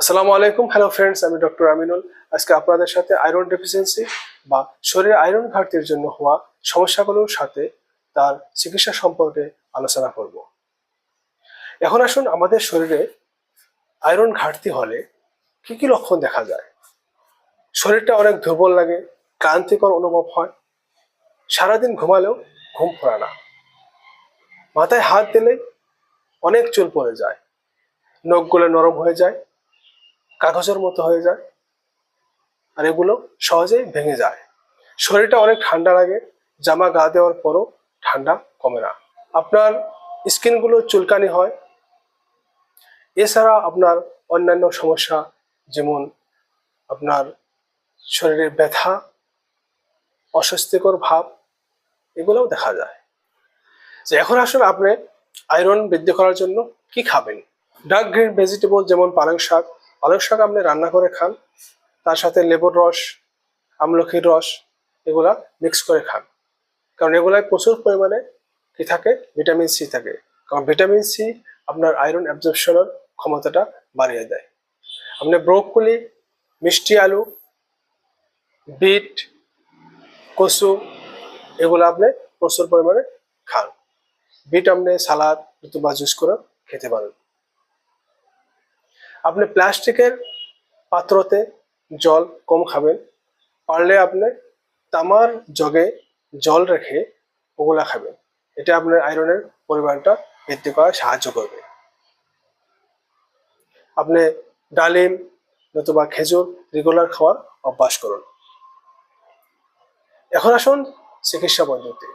আসসালামু আলাইকুম। Hello friends আমি ডক্টর আমিনুল। আজকে আপনাদের সাথে আয়রন ডেফিসিয়েন্সি বা শরীরে আয়রন ঘাটতির জন্য হওয়া সমস্যাগুলোর সাথে তার চিকিৎসা সম্পর্কে আলোচনা করব। এখন আসুন আমাদের শরীরে আয়রন ঘাটতি হলে কি কি লক্ষণ দেখা যায়? শরীরটা অনেক দুর্বল লাগে, ক্লান্তিকর অনুভব হয়, সারাদিন ঘুমালেও ঘুম পড়ে না। মাথায় হাত দিলে অনেক চুল পড়ে যায়, নখগুলো নরম হয়ে যায় কাগজের মতো হয়ে যায় আর এগুলো সহজেই ভেঙে যায়। শরীরটা অনেক ঠান্ডা লাগে, জামা গা দেওয়ার পরও ঠান্ডা কমে না। আপনার স্কিনগুলো চুলকানি হয়। এছাড়া আপনার অন্যান্য সমস্যা যেমন আপনার শরীরে ব্যথা, অস্বস্তিকর ভাব, এগুলোও দেখা যায়। যে এখন আসলে আপনি আয়রন বৃদ্ধি করার জন্য কি খাবেন? ডার্ক গ্রিন ভেজিটেবল যেমন পালং শাক পালং শাক আপনি রান্না করে খান, তার সাথে লেবুর রস, আমলখির রস এগুলা মিক্স করে খান। কারণ এগুলায় প্রচুর পরিমাণে কি থাকে? ভিটামিন সি থাকে। কারণ ভিটামিন সি আপনার আয়রন অ্যাবজর্পশনের ক্ষমতাটা বাড়িয়ে দেয়। আপনি ব্রোকলি মিষ্টি আলু, বিট, কচু এগুলো আপনি প্রচুর পরিমাণে খান। বিট আপনি সালাদ বা জুস করে খেতে পারেন। আপনি প্লাস্টিকের পাত্রতে জল কম খাবেন, পারলে আপনি তামার জগে জল রেখে ওগুলা খাবেন। এটা আপনার আয়রনের পরিমাণটা বৃদ্ধি করায় সাহায্য করবে। আপনি ডালিম নতুবা খেজুর রেগুলার খাওয়ার অভ্যাস করুন। এখন আসুন চিকিৎসা পদ্ধতি।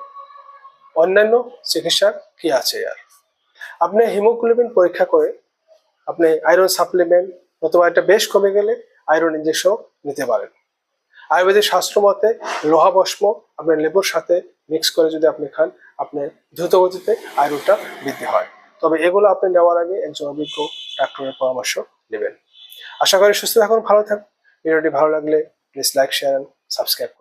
অন্যান্য চিকিৎসা কি আছে আর আপনি হিমোগ্লোবিন পরীক্ষা করে আপনি আয়রন সাপ্লিমেন্ট অথবা এটা বেশ কমে গেলে আয়রন ইঞ্জেকশন নিতে পারেন। আয়ুর্বেদিক শাস্ত্র মতে লোহা ভস্ম আপনার লেবুর সাথে মিক্স করে যদি আপনি খান আপনার দ্রুত গতিতে আয়রনটা বৃদ্ধি হয়। তবে এগুলো আপনি নেওয়ার আগে একজন অভিজ্ঞ ডাক্তারের পরামর্শ নেবেন। আশা করি সুস্থ থাকুন, ভালো থাকুন। ভিডিওটি ভালো লাগলে প্লিজ লাইক শেয়ার সাবস্ক্রাইব